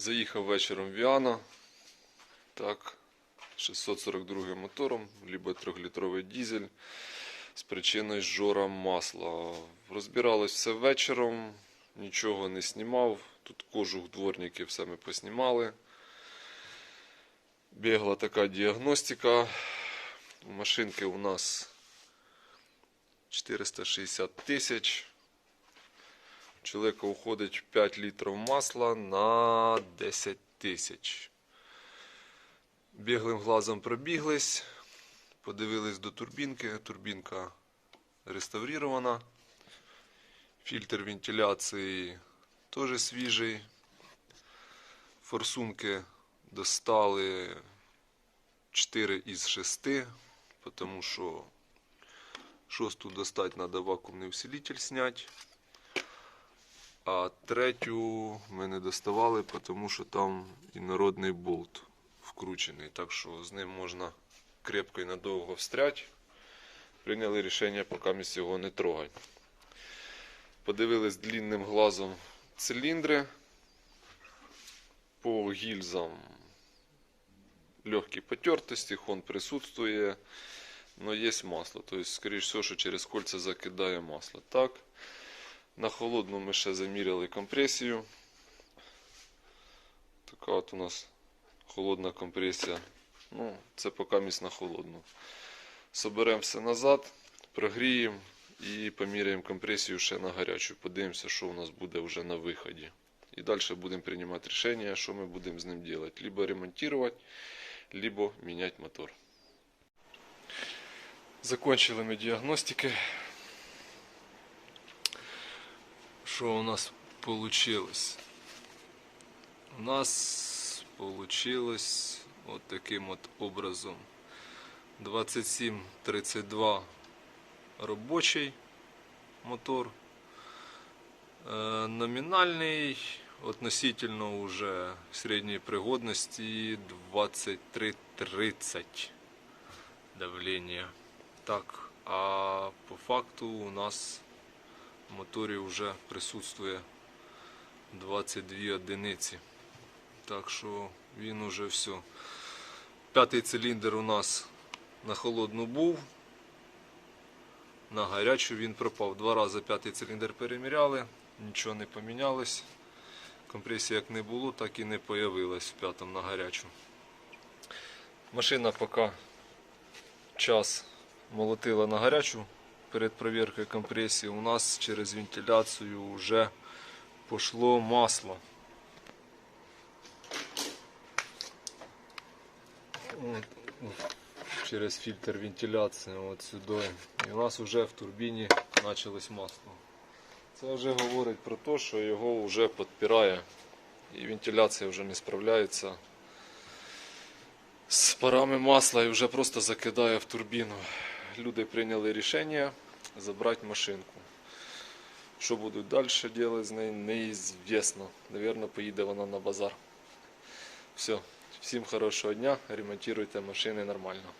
Заїхав вечором в Віано. Так, 642 мотором, либо 3-літровий дизель з причиною жора масла. Розбиралось все вечором, нічого не знімав. Тут кожух дворники все ми поснімали. Бігла така діагностика. Машинки у нас 460 тисяч. Чоловіка уходить 5 літрів масла на 10 тисяч. Біглим глазом пробіглись, подивились до турбінки. Турбінка реставрирована. Фільтр вентиляції теж свіжий. Форсунки достали 4 із 6, тому що шосту достать треба вакуумний усилитель зняти. А третю ми не доставали, тому що там інородний болт вкручений. Так що з ним можна крепко і надовго встрять. Прийняли рішення, поки ми його не трогати. Подивились длинним глазом циліндри. По гільзам легкі потертості, хон присутствує, но є масло. Тобто, скоріш всього, що через кольця закидає масло. Так. На холодну ми ще заміряли компресію. Така от у нас холодна компресія. Ну, це поки місь на холодну. Соберемо все назад, прогріємо і поміряємо компресію ще на гарячу. Подивимося, що у нас буде вже на виході. І далі будемо приймати рішення, що ми будемо з ним робити. Либо ремонтувати, либо міняти мотор. Закончили ми діагностики. Що у нас получилось? У нас получилось от таким от образом. 2732 робочий мотор. Е, Номінальний относительно уже середньої пригодності 2330 давлення. Так, а по факту у нас в моторі вже присутствує 22 одиниці. Так що він уже все. П'ятий циліндр у нас на холодну був. На гарячу він пропав. Два рази п'ятий циліндр переміряли, нічого не помінялось. Компресії як не було, так і не появилась в п'ятому на гарячу. Машина поки час молотила на гарячу перед перевіркою компресії. У нас через вентиляцію вже пошло масло. От, через фільтр вентиляції от сюди. І у нас вже в турбіні почалось масло. Це вже говорить про те, що його вже підпирає і вентиляція вже не справляється з парами масла і вже просто закидає в турбіну. Люди прийняли рішення забрати машинку. Що будуть далі робити з нею, неізвісно. Навірно, поїде вона на базар. Все. Всім хорошого дня, ремонтуйте машини нормально.